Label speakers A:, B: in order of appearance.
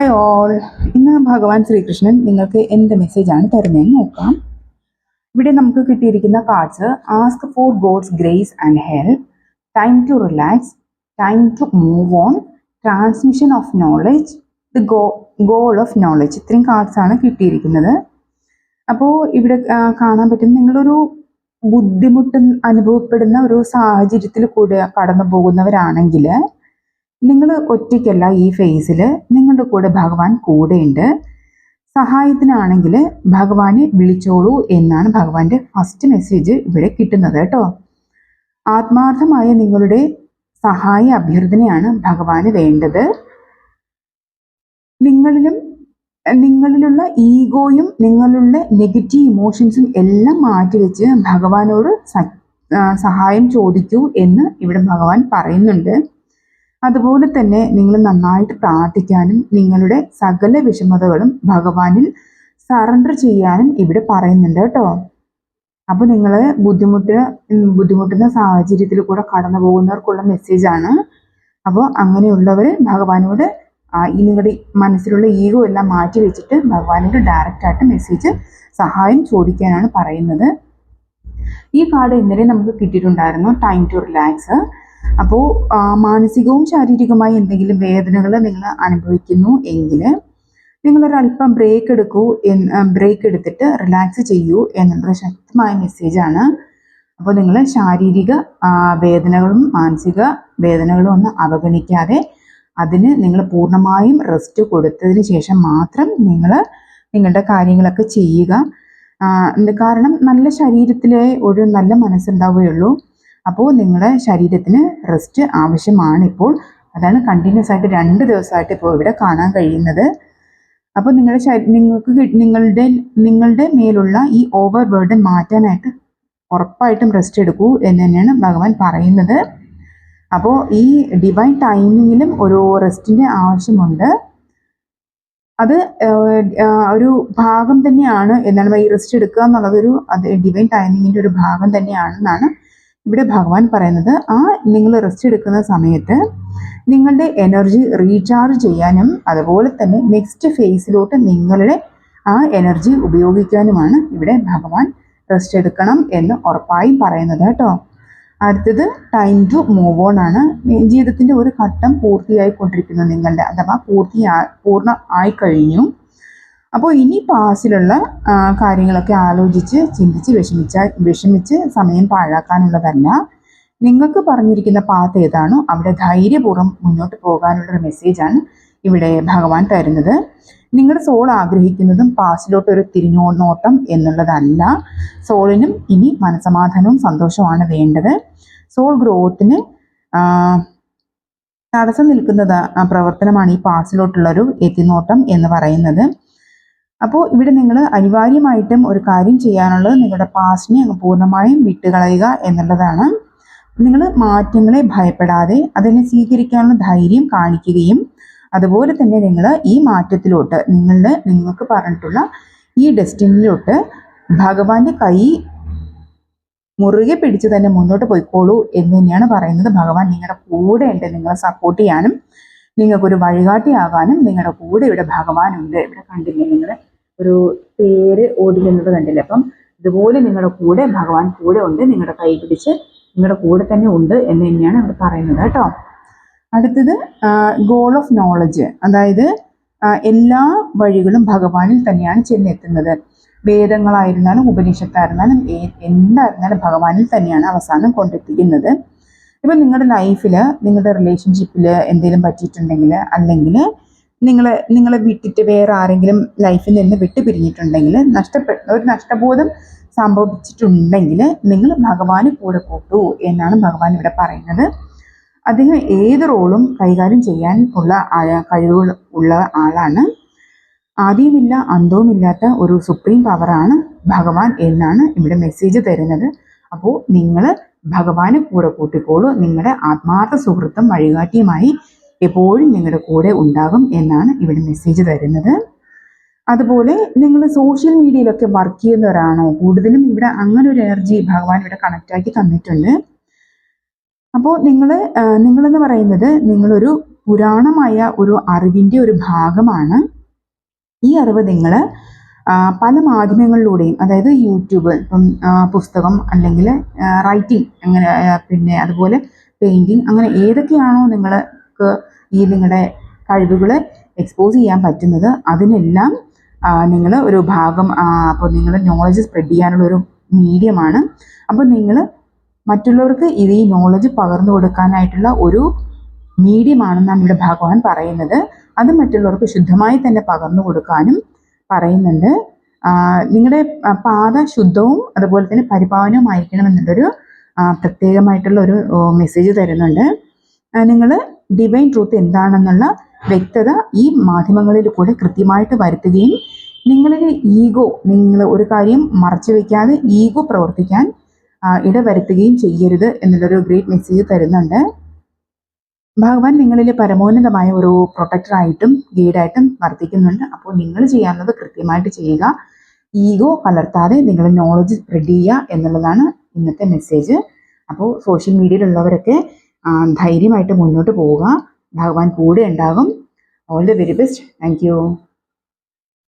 A: Hi all ഇന്ന് ഭഗവാൻ ശ്രീകൃഷ്ണൻ നിങ്ങൾക്ക് എന്ത് മെസ്സേജാണ് തരുന്നതെന്ന് നോക്കാം. ഇവിടെ നമുക്ക് കിട്ടിയിരിക്കുന്ന cards ask for God's grace and help time to relax time to move on transmission of knowledge the go goal of knowledge ഇത്രയും കാർഡ്സ് ആണ് കിട്ടിയിരിക്കുന്നത്. അപ്പോൾ ഇവിടെ കാണാൻ പറ്റുന്ന നിങ്ങളൊരു ബുദ്ധിമുട്ട് അനുഭവപ്പെടുന്ന ഒരു സാഹചര്യത്തിൽ കൂടെ കടന്നു പോകുന്നവരാണെങ്കിൽ നിങ്ങൾ ഒറ്റയ്ക്കല്ല ഈ ഫേസിൽ നിങ്ങളുടെ കൂടെ ഭഗവാൻ കൂടെയുണ്ട്. സഹായത്തിനാണെങ്കിൽ ഭഗവാനെ വിളിച്ചോളൂ എന്നാണ് ഭഗവാന്റെ ഫസ്റ്റ് മെസ്സേജ് ഇവിടെ കിട്ടുന്നത് കേട്ടോ. ആത്മാർത്ഥമായ നിങ്ങളുടെ സഹായ അഭ്യർത്ഥനയാണ് ഭഗവാന് വേണ്ടത്. നിങ്ങളിലും നിങ്ങളിലുള്ള ഈഗോയും നിങ്ങളിലുള്ള നെഗറ്റീവ് ഇമോഷൻസും എല്ലാം മാറ്റിവെച്ച് ഭഗവാനോട് സഹായം ചോദിക്കൂ എന്ന് ഇവിടെ ഭഗവാൻ പറയുന്നുണ്ട്. അതുപോലെ തന്നെ നിങ്ങൾ നന്നായിട്ട് പ്രാർത്ഥിക്കാനും നിങ്ങളുടെ സകല വിഷമതകളും ഭഗവാനിൽ സറണ്ടർ ചെയ്യാനും ഇവിടെ പറയുന്നുണ്ട് കേട്ടോ. അപ്പോൾ നിങ്ങൾ ബുദ്ധിമുട്ട് ബുദ്ധിമുട്ടുന്ന സാഹചര്യത്തിൽ കൂടെ കടന്നു പോകുന്നവർക്കുള്ള മെസ്സേജാണ് അപ്പോൾ അങ്ങനെയുള്ളവർ ഭഗവാനോട് ഈ നിങ്ങളുടെ മനസ്സിലുള്ള ഈഗോ എല്ലാം മാറ്റി വെച്ചിട്ട് ഭഗവാനോട് ഡയറക്റ്റ് ആയിട്ട് മെസ്സേജ് സഹായം ചോദിക്കാനാണ് പറയുന്നത്. ഈ കാർഡ് ഇന്നലെ നമുക്ക് കിട്ടിയിട്ടുണ്ടായിരുന്നു ടൈം ടു റിലാക്സ് അപ്പോൾ മാനസികവും ശാരീരികവുമായി എന്തെങ്കിലും വേദനകൾ നിങ്ങൾ അനുഭവിക്കുന്നു എങ്കിൽ നിങ്ങളൊരല്പം ബ്രേക്ക് എടുക്കൂ ബ്രേക്ക് എടുത്തിട്ട് റിലാക്സ് ചെയ്യൂ എന്നുള്ള ശക്തമായ മെസ്സേജാണ് അപ്പോൾ നിങ്ങൾ ശാരീരിക വേദനകളും മാനസിക വേദനകളും ഒന്നും അവഗണിക്കാതെ അതിന് നിങ്ങൾ പൂർണമായും റെസ്റ്റ് കൊടുത്തതിന് ശേഷം മാത്രം നിങ്ങൾ നിങ്ങളുടെ കാര്യങ്ങളൊക്കെ ചെയ്യുക. കാരണം? നല്ല ശരീരത്തിലെ ഒരു നല്ല മനസ്സുണ്ടാവുകയുള്ളൂ. അപ്പോൾ നിങ്ങളുടെ ശരീരത്തിന് റെസ്റ്റ് ആവശ്യമാണ് ഇപ്പോൾ. അതാണ് കണ്ടിന്യൂസ് ആയിട്ട് രണ്ട് ദിവസമായിട്ട് ഇപ്പോൾ ഇവിടെ കാണാൻ കഴിയുന്നത്. അപ്പോൾ നിങ്ങളുടെ ശരീ നിങ്ങൾക്ക് നിങ്ങളുടെ നിങ്ങളുടെ മേലുള്ള ഈ ഓവർ ബേർഡൻ മാറ്റാനായിട്ട് ഉറപ്പായിട്ടും റെസ്റ്റ് എടുക്കൂ എന്ന് തന്നെയാണ് ഭഗവാൻ പറയുന്നത്. അപ്പോൾ ഈ ഡിവൈൻ ടൈമിങ്ങിലും ഒരു റെസ്റ്റിന്റെ ആവശ്യമുണ്ട്. അത് ഒരു ഭാഗം തന്നെയാണ് എന്താണ് ഈ റെസ്റ്റ് എടുക്കുക എന്നുള്ളതൊരു അത് ഡിവൈൻ ടൈമിങ്ങിന്റെ ഒരു ഭാഗം തന്നെയാണെന്നാണ് ഇവിടെ ഭഗവാൻ പറയുന്നത് ആ നിങ്ങൾ റെസ്റ്റ് എടുക്കുന്ന സമയത്ത് നിങ്ങളുടെ എനർജി റീചാർജ് ചെയ്യാനും അതുപോലെ തന്നെ നെക്സ്റ്റ് ഫേസിലോട്ട് നിങ്ങളുടെ ആ എനർജി ഉപയോഗിക്കാനുമാണ് ഇവിടെ ഭഗവാൻ റെസ്റ്റ് എടുക്കണം എന്ന് ഉറപ്പായി പറയുന്നത് കേട്ടോ. അടുത്തത് ടൈം ടു മൂവ് ഓൺ ആണ്. ജീവിതത്തിന്റെ ഒരു ഘട്ടം പൂർത്തിയായിക്കൊണ്ടിരിക്കുന്നു നിങ്ങളുടെ അഥവാ പൂർത്തിയാ പൂർണ ആയി കഴിഞ്ഞു അപ്പോൾ ഇനി പാസിലുള്ള കാര്യങ്ങളൊക്കെ ആലോചിച്ച് ചിന്തിച്ച് വിഷമിച്ച വിഷമിച്ച് സമയം പാഴാക്കാനുള്ളതല്ല. നിങ്ങൾക്ക് പറഞ്ഞിരിക്കുന്ന പാത്ത് ഏതാണോ? അവിടെ ധൈര്യപൂർവം മുന്നോട്ട് പോകാനുള്ള ഒരു മെസ്സേജാണ് ഇവിടെ ഭഗവാൻ തരുന്നത്. നിങ്ങളുടെ സോൾ ആഗ്രഹിക്കുന്നതും പാസിലോട്ട് ഒരു തിരിഞ്ഞോ നോട്ടം എന്നുള്ളതല്ല. സോളിനും ഇനി മനസമാധാനവും സന്തോഷവുമാണ് വേണ്ടത്. സോൾ ഗ്രോത്തിന് തടസ്സം നിൽക്കുന്നത് പ്രവർത്തനമാണ് ഈ പാസിലോട്ടുള്ളൊരു എത്തിനോട്ടം എന്ന് പറയുന്നത്. അപ്പോൾ ഇവിടെ നിങ്ങൾ അനിവാര്യമായിട്ടും ഒരു കാര്യം ചെയ്യാനുള്ളത് നിങ്ങളുടെ പാസ്റ്റിനെ അങ്ങ് പൂർണമായും വിട്ടുകളയുക എന്നുള്ളതാണ്. നിങ്ങൾ മാറ്റങ്ങളെ ഭയപ്പെടാതെ അതിനെ സ്വീകരിക്കാനുള്ള ധൈര്യം കാണിക്കുകയും അതുപോലെ തന്നെ നിങ്ങൾ ഈ മാറ്റത്തിലോട്ട് നിങ്ങളുടെ നിങ്ങൾക്ക് പറഞ്ഞിട്ടുള്ള ഈ ഡെസ്റ്റിനിലോട്ട് ഭഗവാന്റെ കൈ മുറുകെ പിടിച്ച് തന്നെ മുന്നോട്ട് പോയിക്കോളൂ എന്ന് തന്നെയാണ് പറയുന്നത്. ഭഗവാൻ നിങ്ങളുടെ കൂടെ ഉണ്ട് നിങ്ങളെ സപ്പോർട്ട് ചെയ്യാനും നിങ്ങൾക്കൊരു വഴികാട്ടിയാകാനും നിങ്ങളുടെ കൂടെ ഇവിടെ ഭഗവാനുണ്ട്. ഇവിടെ കണ്ടില്ലേ നിങ്ങൾ? ഒരു പേര് ഓടിക്കുന്നത് കണ്ടില്ലേ? അപ്പം ഇതുപോലെ നിങ്ങളുടെ കൂടെ ഭഗവാൻ കൂടെ ഉണ്ട് നിങ്ങളുടെ കൈ പിടിച്ച് നിങ്ങളുടെ കൂടെ തന്നെ ഉണ്ട് എന്ന് തന്നെയാണ് ഇവിടെ പറയുന്നത് കേട്ടോ. അടുത്തത് ഗോൾ ഓഫ് നോളജ് അതായത് എല്ലാ വഴികളും ഭഗവാനിൽ തന്നെയാണ് ചെന്നെത്തുന്നത്. വേദങ്ങളായിരുന്നാലും ഉപനിഷത്തായിരുന്നാലും എന്തായിരുന്നാലും ഭഗവാനിൽ തന്നെയാണ് അവസാനം കൊണ്ടെത്തിക്കുന്നത്. ഇപ്പം നിങ്ങളുടെ ലൈഫിൽ നിങ്ങളുടെ റിലേഷൻഷിപ്പിൽ എന്തെങ്കിലും പറ്റിയിട്ടുണ്ടെങ്കിൽ അല്ലെങ്കിൽ നിങ്ങൾ നിങ്ങളെ വിട്ടിട്ട് വേറെ ആരെങ്കിലും ലൈഫിൽ നിന്ന് വിട്ടു പിരിഞ്ഞിട്ടുണ്ടെങ്കിൽ നഷ്ടപ്പെട്ട ഒരു നഷ്ടബോധം സംഭവിച്ചിട്ടുണ്ടെങ്കിൽ നിങ്ങൾ ഭഗവാന് കൂടെ കൂട്ടൂ എന്നാണ് ഭഗവാൻ ഇവിടെ പറയുന്നത്. അദ്ദേഹം ഏത് റോളും കൈകാര്യം ചെയ്യാൻ ഉള്ള കഴിവുകൾ ഉള്ള ആളാണ്. ആദ്യമില്ല അന്തവുമില്ലാത്ത ഒരു സുപ്രീം പവറാണ് ഭഗവാൻ എന്നാണ് ഇവിടെ മെസ്സേജ് തരുന്നത്. അപ്പോൾ നിങ്ങൾ ഭഗവാന് കൂടെ കൂട്ടിക്കോളൂ. നിങ്ങളുടെ ആത്മാർത്ഥ സുഹൃത്തും വഴികാട്ടിയുമായി എപ്പോഴും നിങ്ങളുടെ കൂടെ ഉണ്ടാകും എന്നാണ് ഇവിടെ മെസ്സേജ് തരുന്നത്. അതുപോലെ നിങ്ങൾ സോഷ്യൽ മീഡിയയിലൊക്കെ വർക്ക് ചെയ്യുന്നവരാണോ? കൂടുതലും ഇവിടെ അങ്ങനെ ഒരു എനർജി ഭഗവാൻ ഇവിടെ കണക്റ്റാക്കി തന്നിട്ടുണ്ട്. അപ്പോൾ നിങ്ങൾ നിങ്ങളെന്ന് പറയുന്നത് നിങ്ങളൊരു പുരാണമായ ഒരു അറിവിന്റെ ഒരു ഭാഗമാണ്. ഈ അറിവ് നിങ്ങൾ പല മാധ്യമങ്ങളിലൂടെയും അതായത് യൂട്യൂബ് ഇപ്പം പുസ്തകം അല്ലെങ്കിൽ റൈറ്റിംഗ് അങ്ങനെ പിന്നെ അതുപോലെ പെയിന്റിങ് അങ്ങനെ ഏതൊക്കെയാണോ നിങ്ങൾക്ക് ഈ നിങ്ങളുടെ കഴിവുകൾ എക്സ്പോസ് ചെയ്യാൻ പറ്റുന്നത് അതിനെല്ലാം നിങ്ങൾ ഒരു ഭാഗം അപ്പോൾ നിങ്ങൾ നോളജ് സ്പ്രെഡ് ചെയ്യാനുള്ള ഒരു മീഡിയമാണ് അപ്പോൾ നിങ്ങൾ മറ്റുള്ളവർക്ക് ഇത് ഈ നോളജ് പകർന്നു കൊടുക്കാനായിട്ടുള്ള ഒരു മീഡിയമാണെന്നാണ് ഇവിടെ ഭഗവാൻ പറയുന്നത്. അത് മറ്റുള്ളവർക്ക് ശുദ്ധമായി തന്നെ പകർന്നു കൊടുക്കാനും പറയുന്നുണ്ട്. നിങ്ങളുടെ പാത ശുദ്ധവും അതുപോലെ തന്നെ പരിപാവനവുമായിരിക്കണം എന്നുള്ളൊരു പ്രത്യേകമായിട്ടുള്ള ഒരു മെസ്സേജ് തരുന്നുണ്ട്. നിങ്ങൾ ഡിവൈൻ ട്രൂത്ത് എന്താണെന്നുള്ള വ്യക്തത ഈ മാധ്യമങ്ങളിൽ കൂടെ കൃത്യമായിട്ട് വരുത്തുകയും നിങ്ങളുടെ ഈഗോ നിങ്ങൾ ഒരു കാര്യം മറച്ചു വയ്ക്കാതെ ഈഗോ പ്രവർത്തിക്കാൻ ഇടവരുത്തുകയും ചെയ്യരുത് എന്നുള്ളൊരു ഗ്രേറ്റ് മെസ്സേജ് തരുന്നുണ്ട്. ഭഗവാൻ നിങ്ങളിൽ പരമോന്നതമായ ഒരു പ്രൊട്ടക്ടറായിട്ടും ഗൈഡായിട്ടും വർത്തിക്കുന്നുണ്ട്. അപ്പോൾ നിങ്ങൾ ചെയ്യാവുന്നത് കൃത്യമായിട്ട് ചെയ്യുക. ഈഗോ കലർത്താതെ നിങ്ങൾ നോളജ് സ്പ്രെഡ് ചെയ്യുക എന്നുള്ളതാണ് ഇന്നത്തെ മെസ്സേജ് അപ്പോൾ സോഷ്യൽ മീഡിയയിലുള്ളവരൊക്കെ ധൈര്യമായിട്ട് മുന്നോട്ട് പോവുക. ഭഗവാൻ കൂടെ ഉണ്ടാകും all the very best thank